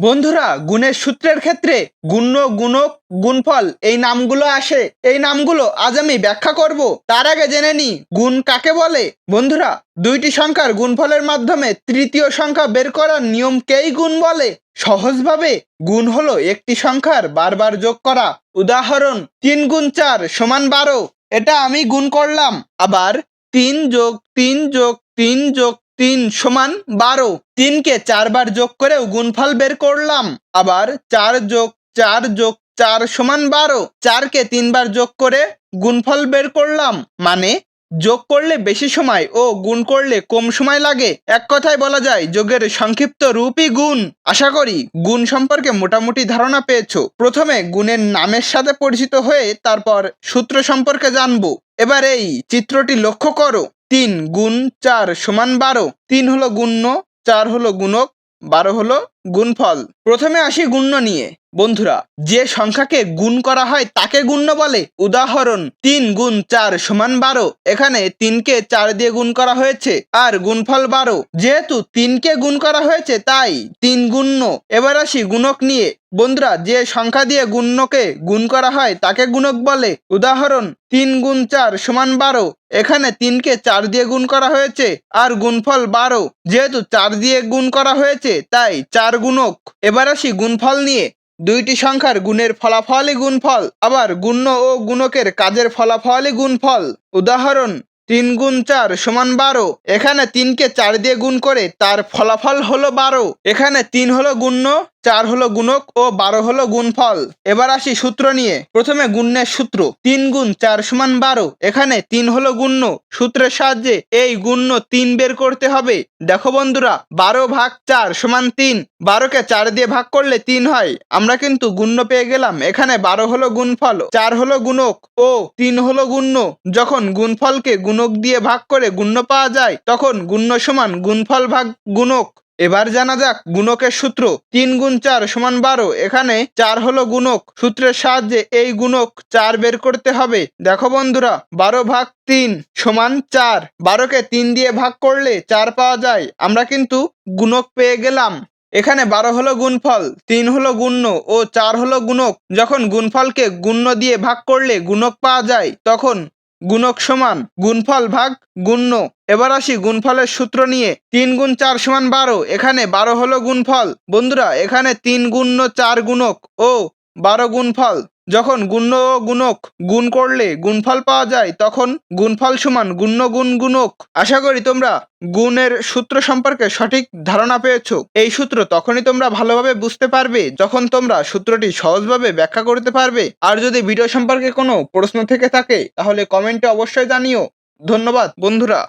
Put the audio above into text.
বন্ধুরা, গুণের সূত্রের ক্ষেত্রে গুণ্য, গুণক, গুণফল এই নামগুলো আসে। এই নামগুলো আজ আমি ব্যাখ্যা করব। তার আগে জেনে নি গুণ কাকে বলে? বন্ধুরা, দুইটি সংখ্যার গুণফলের মাধ্যমে তৃতীয় সংখ্যা বের করার নিয়মকেই গুণ বলে? সহজভাবে, গুণ হলো একটি সংখ্যার বারবার যোগ করা। উদাহরণ, তিন গুণ চার সমান বারো। এটা আমি গুণ করলাম। আবার, তিন যোগ তিন যোগ তিন যোগ তিন সমান বারো। তিনকে চারবার যোগ করেও গুণফল বের করলাম। আবার চার যোগ চার যোগ, চার সমান বারো। চারকে তিনবার যোগ করে গুণফল বের করলাম। মানে যোগ করলে বেশি সময় ও গুণ করলে কম সময় লাগে। এক কথায় বলা যায়, যোগের সংক্ষিপ্ত রূপই গুণ। আশা করি গুণ সম্পর্কে মোটামুটি ধারণা পেয়েছ। প্রথমে গুণের নামের সাথে পরিচিত হয়ে তারপর সূত্র সম্পর্কে জানব। এবার এই চিত্রটি লক্ষ্য করো। তিন গুণ চার সমান বারো। তিন হলো গুণ্য, চার হলো গুণক, বারো হলো গুণফল। প্রথমে আসি গুণ্য নিয়ে। বন্ধুরা, যে সংখ্যাকে গুণ করা হয় তাকে গুণ্য বলে। উদাহরণ, তিন গুণ চার সমান বারো। এখানে তিনকে চার দিয়ে গুণ করা হয়েছে, আর গুণফল বারো। যেহেতু তিনকে গুণ করা হয়েছে, তাই তিন গুণ্য। এবার আসি গুণক নিয়ে। বন্ধুরা, যে সংখ্যা দিয়ে গুণ্যকে গুণ করা হয় তাকে গুণক বলে। উদাহরণ, তিন গুণ চার সমান বারো। এখানে তিনকে চার দিয়ে গুণ করা হয়েছে, আর গুণফল বারো। যেহেতু চার দিয়ে গুণ করা হয়েছে, তাই চার গুণক। এবার আসি গুণফল নিয়ে। দুইটি সংখ্যার গুণের ফলাফলই গুণফল, আবার গুণ্য ও গুণকের কাজের ফলাফলই গুণফল। উদাহরণ, তিন গুণ চার সমান বারো, এখানে তিনকে চার দিয়ে গুণ করে তার ফলাফল হলো বারো, এখানে তিন হলো গুণ্য চার হলো গুণক ও বারো হলো গুণফল। এবার আসি সূত্র নিয়ে। প্রথমে গুণ্যের সূত্র। তিন গুণ চার সমান বারো। এখানে তিন হলো গুণ্য। সূত্রের সাহায্যে এই গুণ্য তিন বের করতে হবে। দেখো বন্ধুরা, বারো ভাগ চার সমান তিন। বারোকে চার দিয়ে ভাগ করলে তিন হয়। আমরা কিন্তু গুণ্য পেয়ে গেলাম। এখানে বারো হলো গুণফল, চার হলো গুণক ও তিন হলো গুণ্য। যখন গুণফলকে গুণক দিয়ে ভাগ করে গুণ্য পাওয়া যায়, তখন গুণ্য সমান গুণফল ভাগ গুণক। এবার জানা যাক গুণকের সূত্র। তিন গুণ চার সমান বারো, এখানে চার হলো গুণক। সূত্রের সাহায্যে এই গুণক চার বের করতে হবে। দেখো বন্ধুরা, বারো ভাগ তিন সমান চার। বারোকে তিন দিয়ে ভাগ করলে চার পাওয়া যায়। আমরা কিন্তু গুণক পেয়ে গেলাম। এখানে বারো হলো গুণফল, তিন হলো গুণ্য ও চার হলো গুণক। যখন গুণফলকে গুণ্য দিয়ে ভাগ করলে গুণক পাওয়া যায়, তখন গুণক সমান, গুণফল ভাগ গুণ্য। এবার আসি গুণফলের সূত্র নিয়ে। তিন গুণ চার সমান বারো, এখানে বারো হলো গুণফল। বন্ধুরা, এখানে তিন গুণ্য চার গুণক ও বারো গুণফল। যখন গুণ্য গুণক গুণ করলে গুণফল পাওয়া যায়, তখন গুণফল সমান গুণ্য গুণ গুণক। আশা করি তোমরা গুণের সূত্র সম্পর্কে সঠিক ধারণা পেয়েছ। এই সূত্র তখনই তোমরা ভালোভাবে বুঝতে পারবে যখন তোমরা সূত্রটি সহজভাবে ব্যাখ্যা করতে পারবে। আর যদি ভিডিও সম্পর্কে কোনো প্রশ্ন থেকে থাকে, তাহলে কমেন্টে অবশ্যই জানিও। ধন্যবাদ, বন্ধুরা।